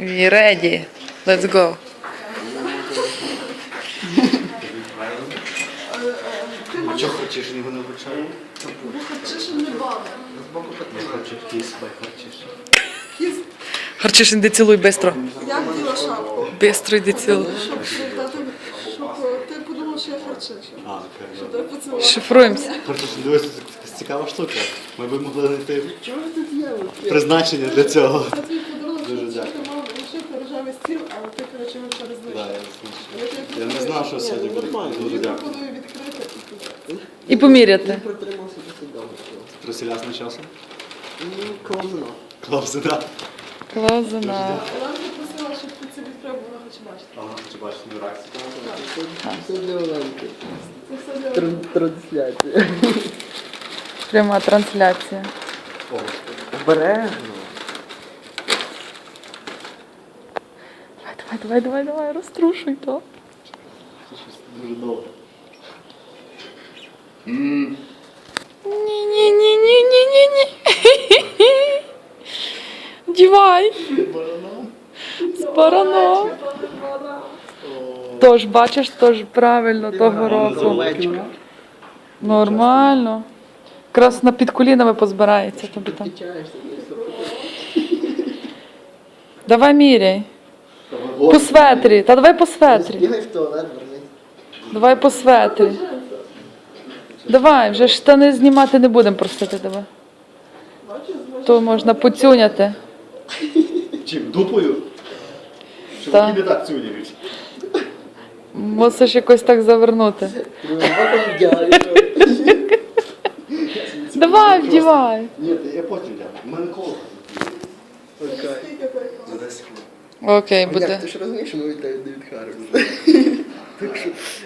We ready. Let's go. А чого хочеш, його не вручаю? Харчишин не бали. Не хочу кіс, бай хочеш. Харчишин, іди цілуй бистро. Я вділа шапку, Бистро йди цілуй. щоб, ти подумав, що я. А, окей. Шифруємося. Хочеш, дивись, це цікава штука. Ми б могли знайти призначення для цього. Це твій подарунок, Дуже що дякую. ти мав рожевий стіл, ти, коротше, його ще Да, я не знав, що сьогодні буде. Дуже Я дякую. пропоную відкрити і туди. І поміряти. Протримався досить довго. Часу? Ну, клоузно. Клавси, так. Клаузена. Попросила, щоб ти це відкрив, бо вона хоче бачити. А вона хоче бачити в реакцію. Все для Оленки. Це все для Тран- Трансляція. Пряма трансляція. Обережно. Давай, давай, давай, давай, розтрушуй то. Це щось дуже довго. Ні, ні, ні, ні, ні, ні, ні. Дівай. З бараном. Тож, бачиш, тож правильно того року. Овечка. Нормально. Якраз на під колінами позбирається тобі там. Давай міряй. По светрі. Та давай по светрі. Бігай в туалет, вернись. Давай по светрі. Давай, вже штани знімати не будемо просити тебе. То можна поцюняти. Чим? Дупою? Щоб Так. не так цюняють. Мусиш якось так завернути. Давай, вдівай. Ні, я потім дам. У мене коло. Окей. За 10 хвилин. Окей, Як буде. ти ж розумієш, що ми від тебе не відхарюємося. Так що